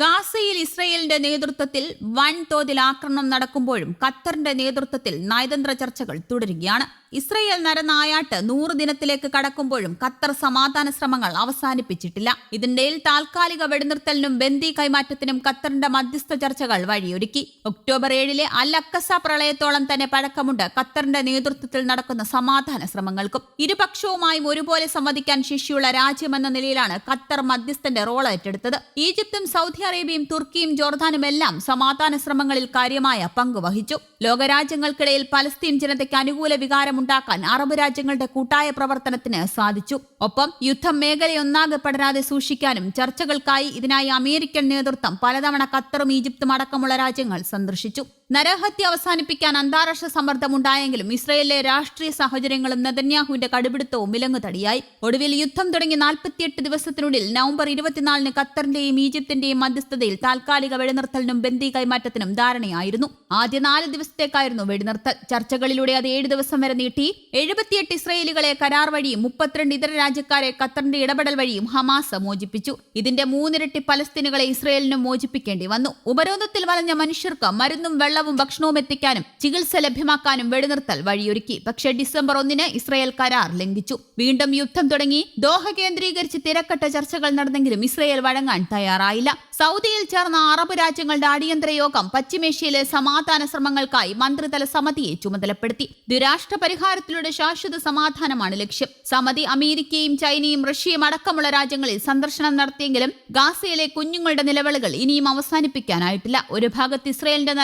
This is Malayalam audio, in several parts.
ഗാസയിൽ ഇസ്രയേലിന്റെ നേതൃത്വത്തിൽ വൻതോതിൽ ആക്രമണം നടക്കുമ്പോഴും ഖത്തറിന്റെ നേതൃത്വത്തിൽ നയതന്ത്ര ചർച്ചകൾ തുടരുകയാണ്. ഇസ്രയേൽ നരനായാട്ട് നൂറ് ദിനത്തിലേക്ക് കടക്കുമ്പോഴും ഖത്തർ സമാധാന ശ്രമങ്ങൾ അവസാനിപ്പിച്ചിട്ടില്ല. ഇതിനിടയിൽ താൽക്കാലിക വെടിനിർത്തലിനും ബന്ദി കൈമാറ്റത്തിനും ഖത്തറിന്റെ മധ്യസ്ഥ ചർച്ചകൾ വഴിയൊരുക്കി. ഒക്ടോബർ ഏഴിലെ അൽ അക്കസ പ്രളയത്തോളം തന്നെ പഴക്കമുണ്ട് ഖത്തറിന്റെ നേതൃത്വത്തിൽ നടക്കുന്ന സമാധാന ശ്രമങ്ങൾക്കും. ഇരുപക്ഷവുമായും ഒരുപോലെ സംവദിക്കാൻ ശേഷിയുള്ള രാജ്യമെന്ന നിലയിലാണ് ഖത്തർ മധ്യസ്ഥന്റെ റോൾ ഏറ്റെടുത്തത്. ഈജിപ്തും സൗദി അറേബ്യയും തുർക്കിയും ജോർദാനും എല്ലാം സമാധാന ശ്രമങ്ങളിൽ കാര്യമായ പങ്കുവഹിച്ചു ലോകരാജ്യങ്ങൾക്കിടയിൽ പലസ്തീൻ ജനതയ്ക്ക് അനുകൂല വികാരമുണ്ടാക്കാൻ അറബ് രാജ്യങ്ങളുടെ കൂട്ടായ പ്രവർത്തനത്തിന് സാധിച്ചു. ഒപ്പം യുദ്ധം മേഖലയൊന്നാകെ പടരാതെ സൂക്ഷിക്കാനും ചർച്ചകൾക്കായി ഇതിനായി അമേരിക്കൻ നേതൃത്വം പലതവണ ഖത്തറും ഈജിപ്തും അടക്കമുള്ള രാജ്യങ്ങൾ സന്ദർശിച്ചു. നരഹത്യ അവസാനിപ്പിക്കാൻ അന്താരാഷ്ട്ര സമ്മർദ്ദമുണ്ടായെങ്കിലും ഇസ്രയേലിലെ രാഷ്ട്രീയ സാഹചര്യങ്ങളും നെതന്യാഹുവിന്റെ കടുപിടുത്തവും വിലങ്ങുതടിയായി. ഒടുവിൽ യുദ്ധം തുടങ്ങി നാൽപ്പത്തിയെട്ട് ദിവസത്തിനുള്ളിൽ നവംബർ ഇരുപത്തിനാലിന് ഖത്തറിന്റെയും ഈജിപ്തിന്റെയും മധ്യസ്ഥതയിൽ താൽക്കാലിക വെടിനിർത്തലിനും ബന്ദി കൈമാറ്റത്തിനും ധാരണയായിരുന്നു. ആദ്യ നാല് ദിവസത്തേക്കായിരുന്നു വെടിനിർത്തൽ. ചർച്ചകളിലൂടെ അത് ഏഴ് ദിവസം വരെ നീട്ടി. എഴുപത്തിയെട്ട് ഇസ്രയേലുകളെ കരാർ വഴിയും മുപ്പത്തിരണ്ട് ഇതര രാജ്യക്കാരെ ഖത്തറിന്റെ ഇടപെടൽ വഴിയും ഹമാസ് മോചിപ്പിച്ചു. ഇതിന്റെ മൂന്നിരട്ടി പലസ്തീനുകളെ ഇസ്രയേലിനും മോചിപ്പിക്കേണ്ടി വന്നു. ഉപരോധത്തിൽ വലഞ്ഞ മനുഷ്യർക്ക് മരുന്നും വെള്ളവും ഭക്ഷണവും എത്തിക്കാനും ചികിത്സ ലഭ്യമാക്കാനും വെടിനിർത്തൽ വഴിയൊരുക്കി. പക്ഷേ ഡിസംബർ ഒന്നിന് ഇസ്രയേൽ കരാർ ലംഘിച്ചു. വീണ്ടും യുദ്ധം തുടങ്ങി. ദോഹ കേന്ദ്രീകരിച്ച് തിരക്കട്ട ചർച്ചകൾ നടന്നെങ്കിലും ഇസ്രയേൽ വഴങ്ങാൻ തയ്യാറായില്ല. സൗദിയിൽ ചേർന്ന അറബ് രാജ്യങ്ങളുടെ അടിയന്തര യോഗം പശ്ചിമേഷ്യയിലെ സമാധാന ശ്രമങ്ങൾക്കായി മന്ത്രിതല സമിതിയെ ചുമതലപ്പെടുത്തി. ദ്വിരാഷ്ട്ര പരിഹാരത്തിലൂടെ ശാശ്വത സമാധാനമാണ് ലക്ഷ്യം. സമിതി അമേരിക്കയും ചൈനയും റഷ്യയും അടക്കമുള്ള രാജ്യങ്ങളിൽ സന്ദർശനം നടത്തിയെങ്കിലും ഗാസയിലെ കുഞ്ഞുങ്ങളുടെ നിലവിളികൾ ഇനിയും അവസാനിപ്പിക്കാനായിട്ടില്ല. ഒരു ഭാഗത്ത് ഇസ്രയേലിന്റെ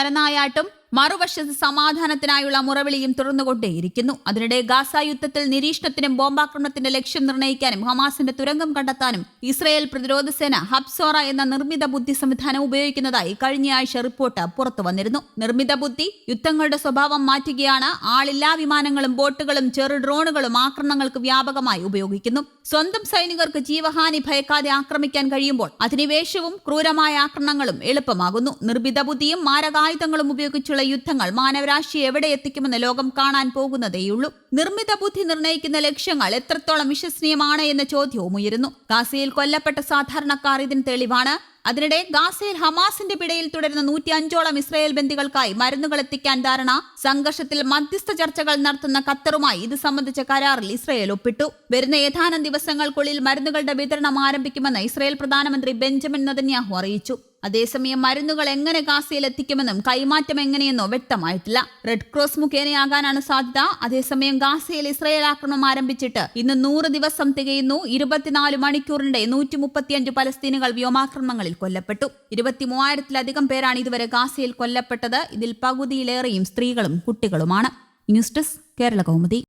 നരനായാട്ടും മറുവശത്ത് സമാധാനത്തിനായുള്ള മുറവിളിയും തുടർന്നുകൊണ്ടേയിരിക്കുന്നു. അതിനിടെ ഗാസ യുദ്ധത്തിൽ നിരീക്ഷണത്തിനും ബോംബാക്രമണത്തിന്റെ ലക്ഷ്യം നിർണയിക്കാനും ഹമാസിന്റെ തുരങ്കം കണ്ടെത്താനും ഇസ്രയേൽ പ്രതിരോധ സേന ഹബ്സോറ എന്ന നിർമ്മിത ബുദ്ധി സംവിധാനം ഉപയോഗിക്കുന്നതായി കഴിഞ്ഞയാഴ്ച റിപ്പോർട്ട് പുറത്തു വന്നിരുന്നു. നിർമ്മിത ബുദ്ധി യുദ്ധങ്ങളുടെ സ്വഭാവം മാറ്റുകയാണ്. ആളില്ലാ വിമാനങ്ങളും ബോട്ടുകളും ചെറു ഡ്രോണുകളും ആക്രമണങ്ങൾക്ക് വ്യാപകമായി ഉപയോഗിക്കുന്നു. സ്വന്തം സൈനികർക്ക് ജീവഹാനി ഭയക്കാതെ ആക്രമിക്കാൻ കഴിയുമ്പോൾ അധിനിവേശവും ക്രൂരമായ ആക്രമണങ്ങളും എളുപ്പമാകുന്നു. നിർമ്മിത ബുദ്ധിയും മാരകായുധങ്ങളും ഉപയോഗിച്ചുള്ള യുദ്ധങ്ങൾ മാനവരാശി എവിടെ എത്തിക്കുമെന്ന് ലോകം കാണാൻ പോകുന്നതേയുള്ളൂ. നിർമ്മിത ബുദ്ധി നിർണയിക്കുന്ന ലക്ഷ്യങ്ങൾ എത്രത്തോളം വിശ്വസനീയമാണ് എന്ന ചോദ്യവും ഉയരുന്നു. ഗാസയിൽ കൊല്ലപ്പെട്ട സാധാരണക്കാർ ഇതിന് തെളിവാണ്. അതിനിടെ ഗാസയിൽ ഹമാസിന്റെ പിടയിൽ തുടരുന്ന നൂറ്റി അഞ്ചോളം ഇസ്രായേൽ ബന്ദികൾക്കായി മരുന്നുകൾ എത്തിക്കാൻ ധാരണ. സംഘർഷത്തിൽ മധ്യസ്ഥ ചർച്ചകൾ നടത്തുന്ന ഖത്തറുമായി ഇത് സംബന്ധിച്ച കരാറിൽ ഇസ്രായേൽ ഒപ്പിട്ടു. വരുന്ന ഏതാനും ദിവസങ്ങൾക്കുള്ളിൽ മരുന്നുകളുടെ വിതരണം ആരംഭിക്കുമെന്ന് ഇസ്രായേൽ പ്രധാനമന്ത്രി ബെഞ്ചമിൻ നദന്യാഹു അറിയിച്ചു. അതേസമയം മരുന്നുകൾ എങ്ങനെ ഗാസയിൽ എത്തിക്കുമെന്നും കൈമാറ്റം എങ്ങനെയെന്നോ വ്യക്തമായിട്ടില്ല. റെഡ് ക്രോസ് മുഖേനയാകാനാണ് സാധ്യത. അതേസമയം ഗാസയിൽ ഇസ്രയേൽ ആക്രമണം ആരംഭിച്ചിട്ട് ഇന്ന് നൂറ് ദിവസം തികയുന്നു. ഇരുപത്തിനാല് മണിക്കൂറിന്റെ നൂറ്റി മുപ്പത്തിയഞ്ച് പലസ്തീനുകൾ വ്യോമാക്രമണങ്ങളിൽ കൊല്ലപ്പെട്ടു. ഇരുപത്തി മൂവായിരത്തിലധികം പേരാണ് ഇതുവരെ ഗാസയിൽ കൊല്ലപ്പെട്ടത്. ഇതിൽ പകുതിയിലേറെയും സ്ത്രീകളും കുട്ടികളുമാണ്. News desk Kerala Kaumudi.